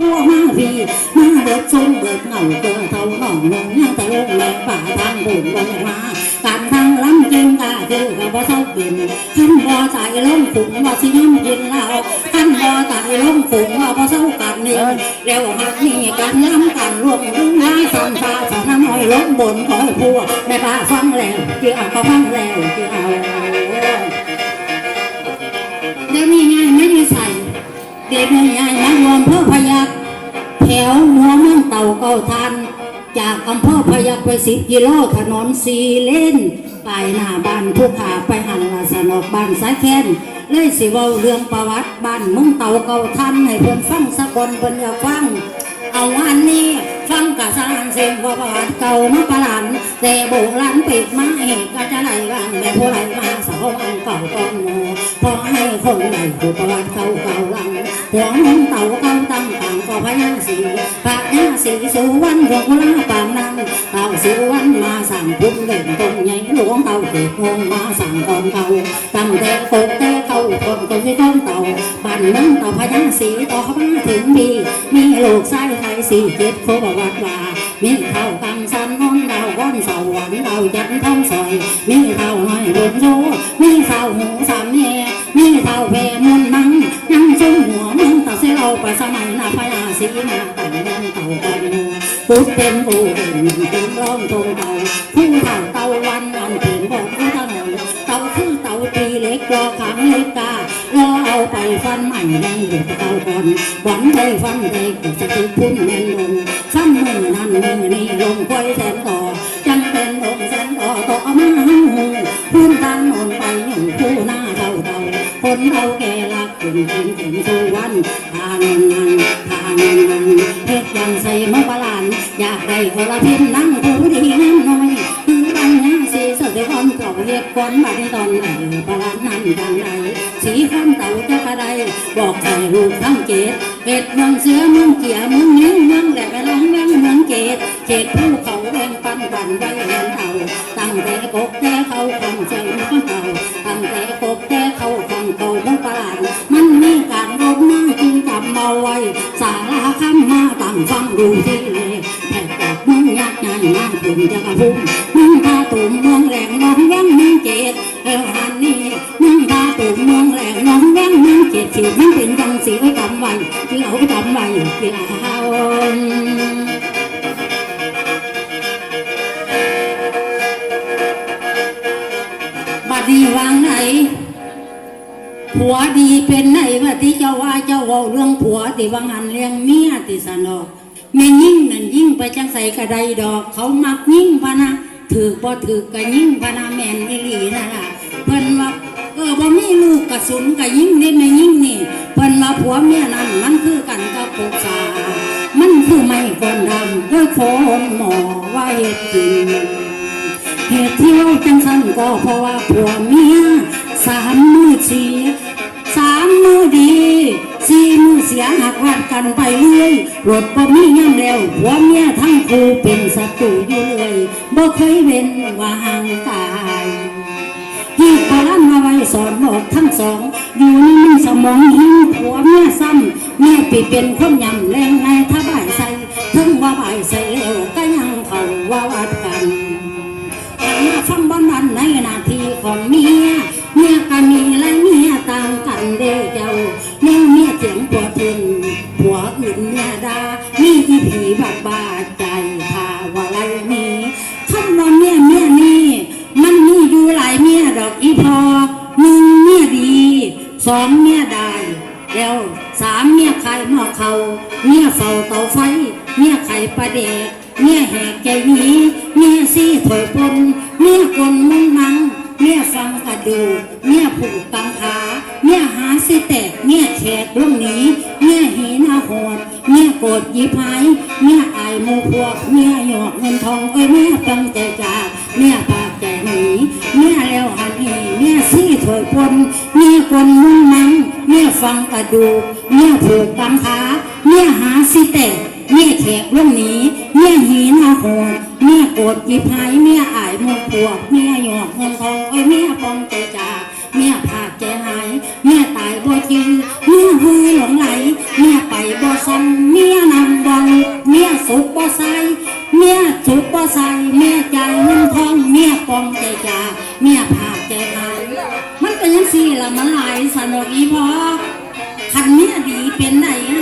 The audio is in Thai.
หัวมาพี่มาเบิดชมเบิดเหงาเกินเท่าหนองนงยังตะลงแม่ป่าทางบุญบนมาการทางล้ำจึงกาคือกับบ่เท่าเป็นขันบ่ใจล้มฝุ่งว่าสิย้ำยินเราขันบ่ใจล้มฝุ่งว่าบ่เท่ากันนี่เร็วหักนี่กันย้ำกันรวมถึงง่ายสันฟ้าสนน้อยล้มบนคอยพัวแม่ป่าฟังแล้วเกี่ยวก็ฟังแล้วเกี่ยวเดี๋ยวนี้ง่ายไม่ได้ใส่เด็กให เต่าเก่าทันจากอำเภอพยักไปสิบกิโลถนนสีเลนไปหน้าบ้านผู้ขาไปหันลาสนอกบ้านสายแค้นเลยสิเว้าเรื่องประวัติบ้านมืองเต่าเก่าทันให้เพิ่นฟังสักคนเพิ่นอยากฟัง เอาวันนี้ฟังกะสารเสียงว่าประวัติเก่ามาประหลานแต่โบราณปิดมาเหตุก็จะไหลบ้างแบบผู้ไหลมาสาวอันเก่าก่อนโม อให้คนไหลผู้ประวัติเก่าเกาหลังหวงเต่าเกาตั้งต่างก็พยาสีพระยาสีสุวรรณหลวงลาปางนั้นเต่าสุวรรณมาสั่งพุ่มเด่นตรงใหญ่หลวงเต่าเกิดงงมาสั่งกองเก่าตั้งแต่โกแต่เก่าคนก็ไม่ต้องเต่าบ้านเมืองเต่าพยาสีต่อมาถึงดีมีโลกชายไทยสีเจ็ดโคบวัดว่ามีเท่ากังสัน อนดาวก้อนเสาหวันดาจันทร์ท้องซอยมีเท่าน้อยบนโซมีเท่าหูสามแย่มีเท่าแพรมุนมังยังชุ่มหัวมึงตัดเสเราไปสมัยนาพยาสีมาตั้งเงินเต่ากันปุ๊บเป็นผู้เป็นเป็นร้องตรงเต่าผู้เท่าเต่าวันวันเปลี่ยนบอกผู้ถนนเต่าคือเต่าตีเล็กรอขังเล็กการอเอาไปฟันใหม่ในเด็กเต่าก่อนหวังได้ฟันได้ก็จะคือพุ่นแม่นลงซ้ำมือนั่นมือนี่ลงคอยแสนต่อ นเท่าแก่ลักถึงถึงถึงสุวรรณทางนันทางนันเพชรยังใส่มะปรานอยากได้กระพินนั่งผู้ดีนั่นน้อยคือปัญญาสีสดคอนเก่าเฮ็ดก้อนบัดตอนไหนปรานนั่นทางใดสีข้นเต่าจะกระไดบอกใครลูกทั้งเกตเกตเมืองเสือเมืองเกียเมืองนิ้วเมืองแหลกกระลองเมืองเมืองเกตเกตภูเขาแดงปันบันไว้เห็นเต่าตั้งแต่กกแต่เขาคงใจมันเต่าตั้งแต่กกแต่ เอาไว้ สาราคำมาตั้งฟังดูที่เลแผ่ปากมึงยักษ์ใหญ่มากคุณจะกระพุ่มมึงพาตุ่มเมืองแหลงน้องยังเมืองเกตเอวหันนี่มึงพาตุ่มเมืองแหลงน้องยังเมืองเกตสิมันเป็นจังสีไว้กำไว้ที่เอาไปกำไว้ที่เอาบัดนี้วางไหนผัวดีเป็นไหนว่าที่ เจ้าว่าเจ้าเรื่องผัวที่วังหันเลี้ยงเมียที่สนอกแม่ยิ่งนั่นยิ่งไปจังใส่กระไดดอก เขามักยิ่งพะนะถือบ่ถือก็ยิ่งพะนะแม่นอีหลีนั่นล่ะเพิ่นว่าเออบ่มีลูกกระสุนก็ยิ่งนี่แม่ยิ่งนี่เพิ่นว่าผัวเมียนั่นมันคือกันกับปกษามันคือไม่คนดำด้วยโคนหมอว่าเฮ็ดกินเหตุที่เว่าจังสันก็เพราะว่าผัวเมียสามมือเสียสามมือดี สี่มือเสียหักวัดกันไปเรื่อยรถบ่มีย่ำแล้วผัวเมียทั้งคู่เป็นศัตรูอยู่เลยบ่เคยเว้นว่าห่างตายที่พลันมาไว้สอนบอกทั้งสอง อยู่ในมือสมองหิ้งผัวเมียซ้ำเมียปิดเป็นคนยำแรงในถ้าบ่ายใส่ถึงว่าบ่ายใส่แล้วก็ยังเขาว่าวัดกันมาฟังบ้านนั้นในนาทีของเมียเมียก็มีและเมียต่าง เมียเถียงผัวทุนผัวอื่นเมียดามีอีผีบักบาใจพาว่าไรนี้คำว่าเมียเมียนี่มันมีอยู่หลายเมียดอกอีพอหนึ่งเมียดีสองเมียได้แล้วสามเมียไข่หม้อเขาเมียเฝ้าเตาไฟ เมียไข่ประเดกเมียแหกใจนี้เมียซี่ถอยปนเมียกลนมุงมัง เมียฟังกระดู เมียผูกกังขาเมียหาสิแตกเมียแขกลุงหนีเมียหีหน้าโหดเมียโกรธยิบหายเมียอายหมูพวกเมียหยอกเงินทองเอ้ยเมียปังใจจากเมียปากใจหนีเมียแล้วหันเหเมียซี่ถอยปนเมียกลนมุงมั่งเมียฟังกระดูเมียผูกกังขาเมียหาสิแตก เมียแขกลุงหนีเมียหีหน้าโหเมียโกรธยิบหายเมียอายหมูพวกเมียหยอกเงินทองเอ้เมียปองใจจากเมียผากใจหายเมียตายบ่จริงเมียหือหลงไหลเมียไปบ่ซันเมียนำวังเมียสุขบ่ใสเมียสุขบ่ใสเมียใจเงินทองเมียปองใจจาเมียผาใจหายมันเป็นยังสี่ละมันหลายสนอกอีพอคันเมียดีเป็นไหน